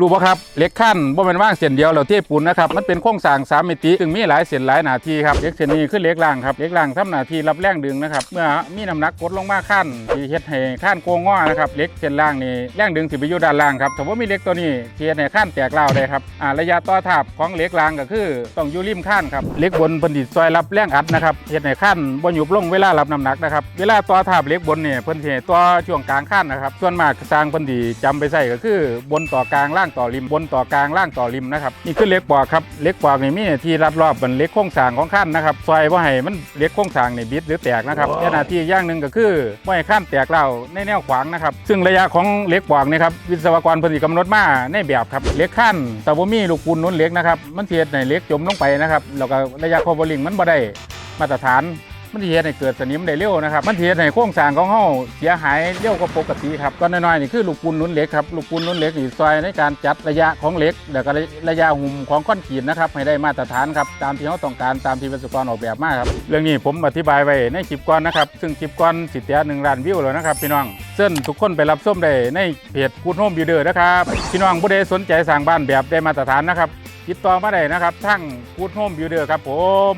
รู้ป่ะครับเหล็กขั้นบ่เป็นว่างเส้นเดียวแล้วเทปูนนะครับมันเป็นโครงสร้างสามมิติซึ่งมีหลายเส้นหลายหนาทีครับเหล็กเส้นนี้คือเหล็กล่างครับเหล็กล่างทำหนาทีรับแรงดึงนะครับเมื่อมีน้ำหนักกดลงมาขั้นที่เฮ็ดให้ขั้นโกงง้อนะครับเหล็กเส้นล่างนี่แรงดึงสิไปอยู่ด้านล่างครับถ้าว่ามีเหล็กตัวนี้ที่เฮ็ดให้ขั้นแตกเล่าได้ครับอ่าระยะต่อทาบของเหล็กล่างก็คือต้องอยู่ริมขั้นครับเหล็กบนเพิ่นสิซอยรับแรงอัดนะครับเฮ็ดให้ขั้นบ่หยุบลงเวลารับน้ำหนักนะครับเวลาต่อทาบเหล็กบนเนี่ยเพิ่นสิให้ต่อช่วงกลางขั้นนะครับส่วนมากสร้างเพิ่นสิจำไปใส่ก็คือบนต่อกลางล่างต่อริมบนต่อกลางล่างต่อริมนะครับนี่คือเหล็กปอกครับเหล็กปอกนี่มีหน้าที่รัดรอบเป็นเหล็กโครงสร้างของขั้นนะครับซอยบ่ให้มันเหล็กโครงสร้างนี่บิดหรือแตกนะครับแต่หน้าที่อย่างหนึ่งก็คือบ่ให้ขั้นแตกเล่าวในแนวขวางนะครับซึ่งระยะของเหล็กปอกนี่ครับวิศวกรเพิ่นสิกำหนดมาในแบบครับเหล็กขั้นแต่บ่มีลูกปูนหนุนเหล็กนะครับมันสิเฮ็ดให้เหล็กจมลงไปนะครับแล้วก็ระยะคอเวอร์ลิงมันบ่ได้มาตรฐาน มันสิเฮ็ดให้เกิดสนิมได้เร็วนะครับมันสิเฮ็ดให้โครงสร้างของเฮาเสียหายเร็วกว่าปกติครับตอนน้อยๆนี่คือลูกปูนหนุนเหล็กครับลูกปูนหนุนเหล็กนี่ซอยในการจัดระยะของเหล็กแล้วก็ระยะหุ่มของก้อนขีดนะครับให้ได้มาตรฐานครับตามที่เฮาต้องการตามที่วิศวกรออกแบบมาครับเรื่องนี้ผมอธิบายไว้ในคลิปก่อนนะครับซึ่งคลิปก่อนสิเตียหนึ่งล้านวิวแล้วนะครับพี่น้องเส้นทุกคนไปรับชมได้ในเพจกูดโฮมบิวเดอร์นะครับพี่น้องผู้ใดสนใจสร้างบ้านแบบได้มาตรฐานนะครับติดต่อมาได้นะครับทั้งกูดโฮมบิวเดอร์ครับผม